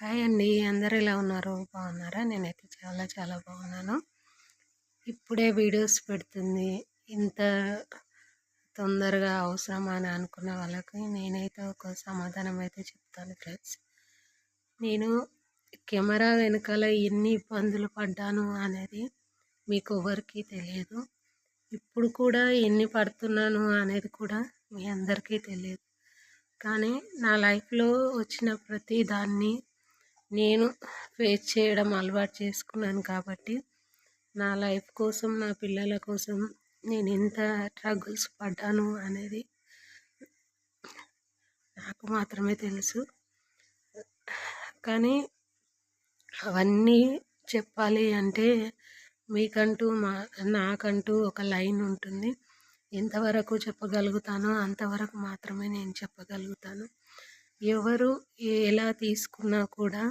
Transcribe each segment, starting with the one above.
Hi అండి. అందరు ఎలా ఉన్నారు? బాగున్నారా? నేనైతే చాలా చాలా బాగున్నాను. ఇప్పుడే వీడియోస్ పెడుతుంది. ఇంత తొందరగా అవసరమా అని అనుకున్న వాళ్ళకి నేనైతే ఒక సమాధానం అయితే చెప్తాను ఫ్రెండ్స్. నేను కెమెరా వెనకాల ఎన్ని ఇబ్బందులు పడ్డాను అనేది మీకు ఎవరికీ తెలియదు. ఇప్పుడు కూడా ఎన్ని పడుతున్నాను అనేది కూడా మీ అందరికీ తెలియదు. కానీ నా లైఫ్లో వచ్చిన ప్రతి దాన్ని నేను ఫేస్ చేయడం అలవాటు చేసుకున్నాను కాబట్టి నా లైఫ్ కోసం నా పిల్లల కోసం నేను ఎంత స్ట్రగుల్స్ పడ్డాను అనేది నాకు మాత్రమే తెలుసు. కానీ అవన్నీ చెప్పాలి అంటే మీకంటూ మా నాకంటూ ఒక లైన్ ఉంటుంది. ఎంతవరకు చెప్పగలుగుతానో అంతవరకు మాత్రమే నేను చెప్పగలుగుతాను. ఎవరు ఎలా తీసుకున్నా కూడా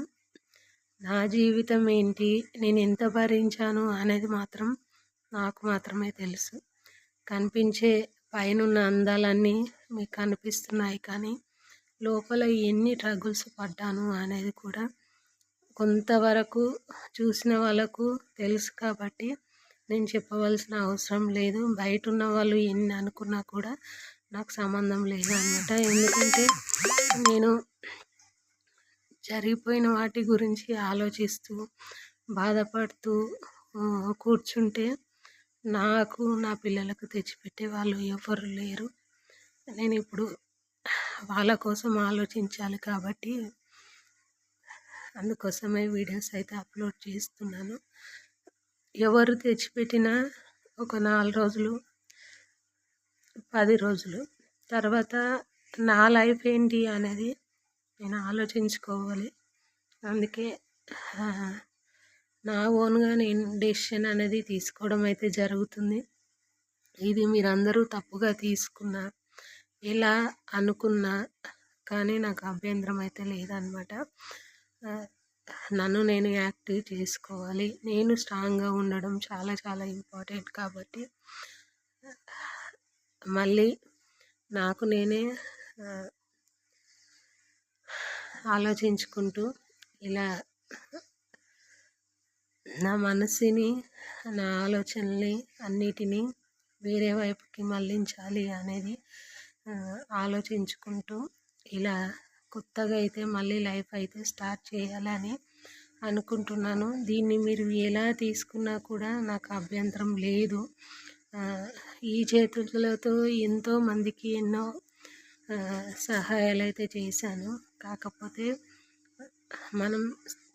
నా జీవితం ఏంటి? నేను ఎంత భరించాను? అనేది మాత్రం నాకు మాత్రమే తెలుసు. కనిపించే పైనున్న అందాలన్నీ మీకు కనిపిస్తున్నాయి కానీ లోపల ఎన్ని ట్రగుల్స్ పడ్డాను అనేది కూడా కొంతవరకు చూసిన వాళ్ళకు తెలుసు కాబట్టి నేను చెప్పవలసిన అవసరం లేదు. బయట ఉన్న వాళ్ళు ఎన్ని అనుకున్నా కూడా నాకు సంబంధం లేదు అనమాట ఎందుకంటే నేను జరిగిపోయిన వాటి గురించి ఆలోచిస్తూ బాధపడుతూ కూర్చుంటే నాకు నా పిల్లలకు తెచ్చిపెట్టే వాళ్ళు ఎవరు లేరు. నేను ఇప్పుడు వాళ్ళ కోసం ఆలోచించాలి కాబట్టి అందుకోసమే వీడియోస్ అయితే అప్లోడ్ చేస్తున్నాను. ఎవరు తెచ్చిపెట్టినా ఒక నాలుగు రోజులు పది రోజులు తర్వాత నా లైఫ్ ఏంటి అనేది నేను ఆలోచించుకోవాలి. అందుకే నా ఓన్గా నేను డెసిషన్ అనేది తీసుకోవడం అయితే జరుగుతుంది. ఇది మీరందరూ తప్పుగా తీసుకున్న ఎలా అనుకున్నా కానీ నాకు అభ్యంతరం అయితే లేదనమాట నన్ను నేను యాక్టివ్ చేసుకోవాలి. నేను స్ట్రాంగ్గా ఉండడం చాలా చాలా ఇంపార్టెంట్ కాబట్టి మళ్ళీ నాకు నేనే ఆలోచించుకుంటూ ఇలా నా మనసుని నా ఆలోచనల్ని అన్నిటినీ వేరే వైపుకి మళ్ళించాలి అనేది ఆలోచించుకుంటూ ఇలా కొత్తగా అయితే మళ్ళీ లైఫ్ అయితే స్టార్ట్ చేయాలని అనుకుంటున్నాను. దీన్ని మీరు ఎలా తీసుకున్నా కూడా నాకు అభ్యంతరం లేదు. ఈ చేతులతో ఎంతో మందికి ఎన్నో సహాయాలు అయితే చేశాను. కాకపోతే మనం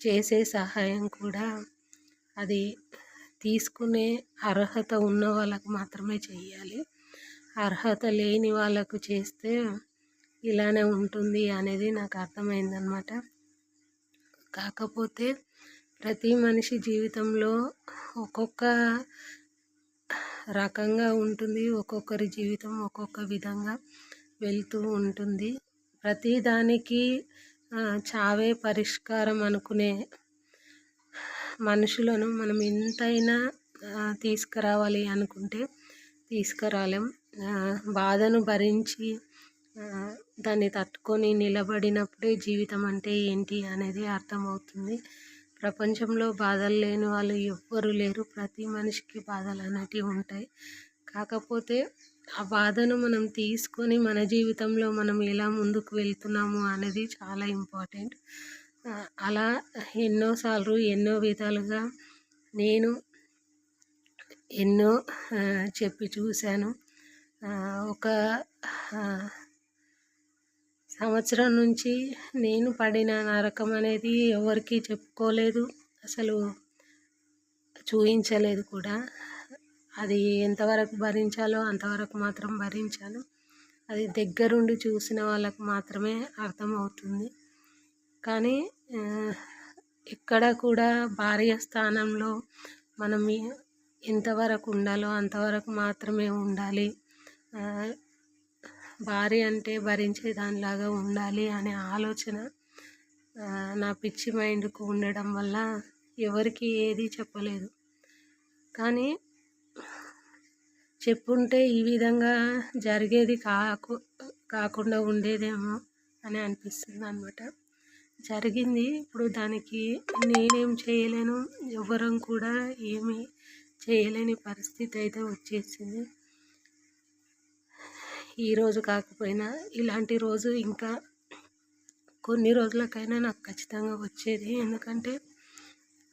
చేసే సహాయం కూడా అది తీసుకునే అర్హత ఉన్న వాళ్ళకు మాత్రమే చేయాలి. అర్హత లేని వాళ్ళకు చేస్తే ఇలానే ఉంటుంది అనేది నాకు అర్థమైందనమాట కాకపోతే ప్రతి మనిషి జీవితంలో ఒక్కొక్క రకంగా ఉంటుంది ఒక్కొక్కరి జీవితం ఒక్కొక్క విధంగా. వెళ్తూ ఉంటుంది. ప్రతిదానికి చావే పరిష్కారం అనుకునే మనుషులను మనం ఎంతైనా తీసుకురావాలి అనుకుంటే తీసుకురాలేం. బాధను భరించి దాన్ని తట్టుకొని నిలబడినప్పుడే జీవితం అంటే ఏంటి అనేది అర్థమవుతుంది. ప్రపంచంలో బాధలు లేని వాళ్ళు ఎవ్వరు లేరు. ప్రతి మనిషికి బాధలు అనేటివి ఉంటాయి. కాకపోతే ఆ బాధను మనం తీసుకొని మన జీవితంలో మనం ఎలా ముందుకు వెళ్తున్నాము అనేది చాలా ఇంపార్టెంట్. అలా ఎన్నోసార్లు ఎన్నో విధాలుగా నేను ఎన్నో చెప్పి చూశాను. ఒక సంవత్సరం నుంచి నేను పడిన నరకం అనేది ఎవరికీ చెప్పుకోలేదు. అసలు చూపించలేదు కూడా. అది ఎంతవరకు భరించాలో అంతవరకు మాత్రం భరించాను. అది దగ్గరుండి చూసిన వాళ్ళకు మాత్రమే అర్థమవుతుంది. కానీ ఎక్కడ కూడా భార్య స్థానంలో మనం ఎంతవరకు ఉండాలో అంతవరకు మాత్రమే ఉండాలి. భార్య అంటే భరించే దానిలాగా ఉండాలి అనే ఆలోచన నా పిచ్చి మైండ్కు ఉండడం వల్ల ఎవరికి ఏది చెప్పలేదు. కానీ చెప్పుంటే ఈ విధంగా జరిగేది కాకు కాకుండా ఉండేదేమో అని అనిపిస్తుంది అనమాట జరిగింది. ఇప్పుడు దానికి నేనేం చేయలేను. ఎవ్వరం కూడా ఏమీ చేయలేని పరిస్థితి అయితే వచ్చేసింది. ఈరోజు కాకపోయినా ఇలాంటి రోజు ఇంకా కొన్ని రోజులకైనా నాకు ఖచ్చితంగా వచ్చేది. ఎందుకంటే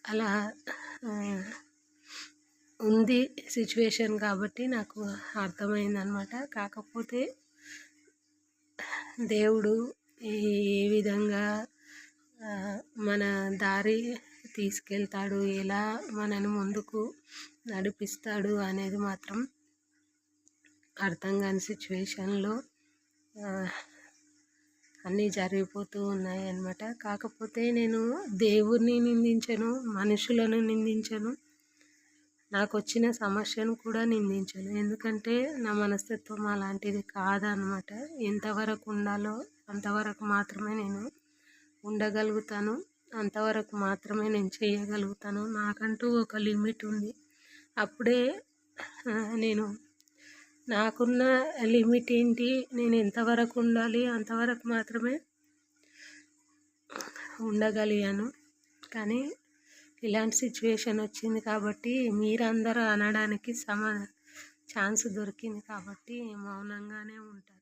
అలా ఉంది సిచ్యువేషన్ కాబట్టి నాకు అర్థమైందనమాట కాకపోతే దేవుడు ఏ విధంగా మన దారి తీసుకెళ్తాడు ఎలా మనని ముందుకు నడిపిస్తాడు అనేది మాత్రం అర్థం కాని సిచ్యువేషన్లో అన్నీ జరిగిపోతూ ఉన్నాయి అన్నమాట కాకపోతే నేను దేవుడిని నిందించను మనుషులను నిందించను. నాకు వచ్చిన సమస్యను కూడా నిందించను. ఎందుకంటే నా మనస్తత్వం అలాంటిది కాదనమాట. ఎంతవరకు ఉండాలో అంతవరకు మాత్రమే నేను ఉండగలుగుతాను. అంతవరకు మాత్రమే నేను చేయగలుగుతాను. నాకంటూ ఒక లిమిట్ ఉంది. అప్పుడే నేను నాకున్న లిమిట్ ఏంటి? నేను ఎంతవరకు ఉండాలి? అంతవరకు మాత్రమే ఉండగలిగాను. కానీ ఇలాంటి సిచ్యువేషన్ వచ్చింది కాబట్టి మీరందరూ అనడానికి సమ ఛాన్స్ దొరికింది కాబట్టి మౌనంగానే ఉంటాను